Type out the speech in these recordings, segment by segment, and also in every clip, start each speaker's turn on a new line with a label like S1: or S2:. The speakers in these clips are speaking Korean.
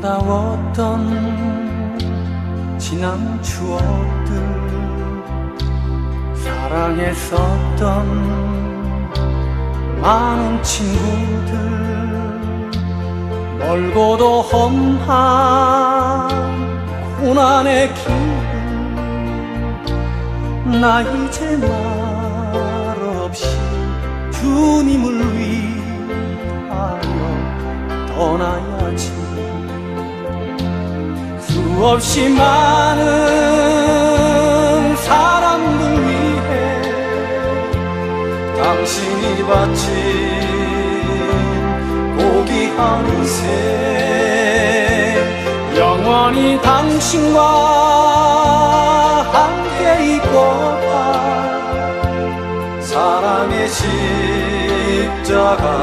S1: 나눴던 지난 추억들 사랑했었던 많은 친구들 멀고도 험한 고난의 길 나 이제 말없이 주님을 위하여 떠나야지 수없이 많은 사람들 위해 당신이 바친 고귀한 인생 영원히 당신과 함께 있고파 사랑의 십자가를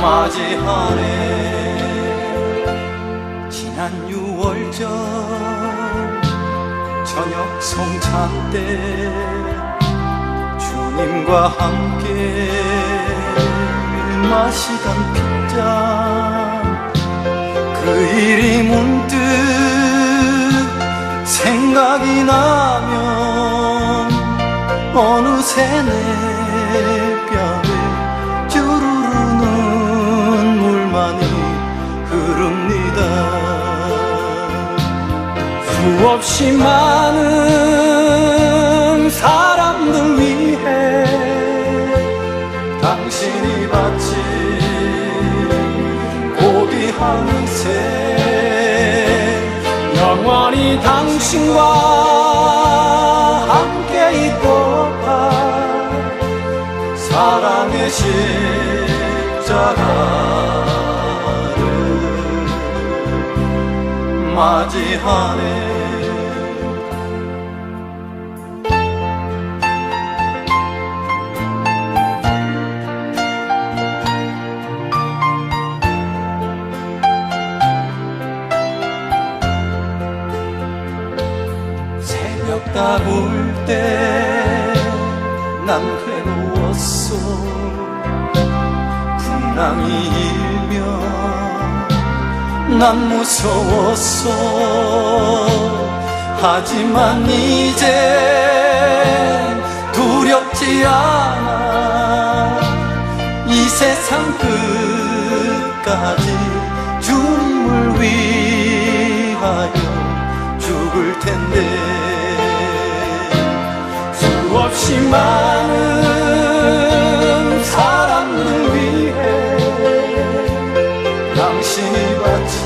S1: 맞이하네 성찬 때 주님과 함께 마시던 빗잔 그 일이 문득 생각이 나면 어느새 내 뼈에 주르르 눈물만이 흐릅니다. 수없이 많은 당신과 함께 있고파 사랑의 십자가를 맞이하네 새벽 다울 때난 괴로웠어. 풍랑이 일면 난 무서웠어. 하지만 이제 두렵지 않아. 이 세상 끝까지 주님을 위하여 죽을 텐데 수없이 많은 사람들 위해 당신이 바친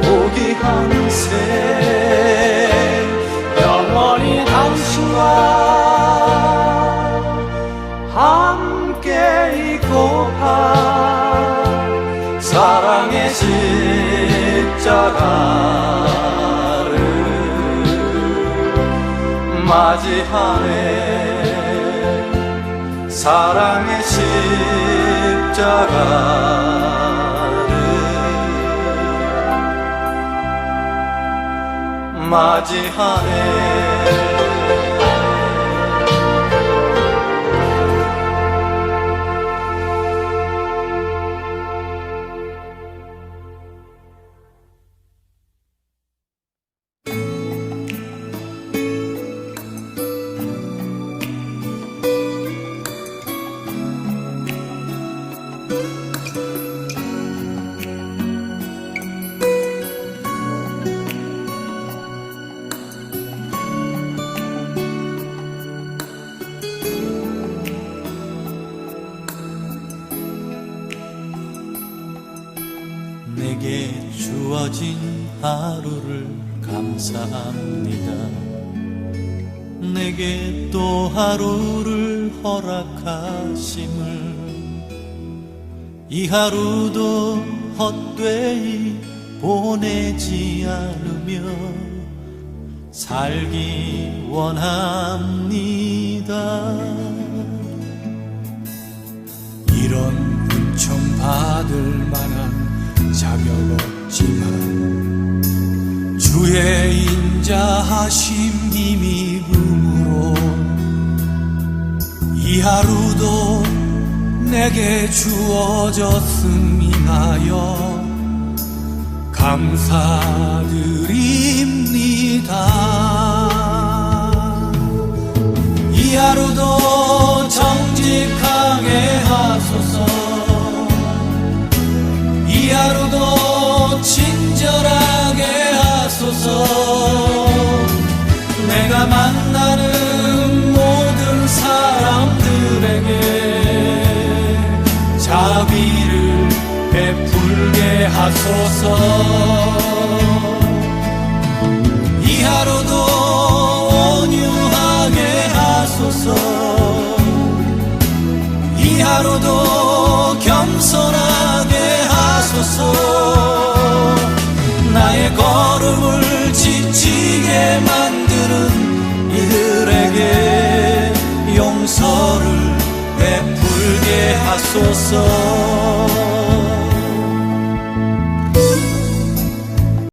S1: 고귀한 인생 영원히 당신과 함께 있고파 사랑의 십자가 맞이하네. 사랑의 십자가를. 맞이하네
S2: 내게 주어진 하루를 감사합니다. 내게 또 하루를 허락하심을 이 하루도 헛되이 보내지 않으며 살기 원합니다.
S3: 인자하심 힘입음으로 이 하루도
S1: 내게 주어졌음 인하여 감사드립니다. 이 하루도 정직하게 하소서. 이 하루도 친절하게 만나는 모든 사람들에게 자비를 베풀게 하소서. 이 하루도 온유하게 하소서. 이 하루도 겸손하게 하소서. 나의 걸음을 지치게 만 이들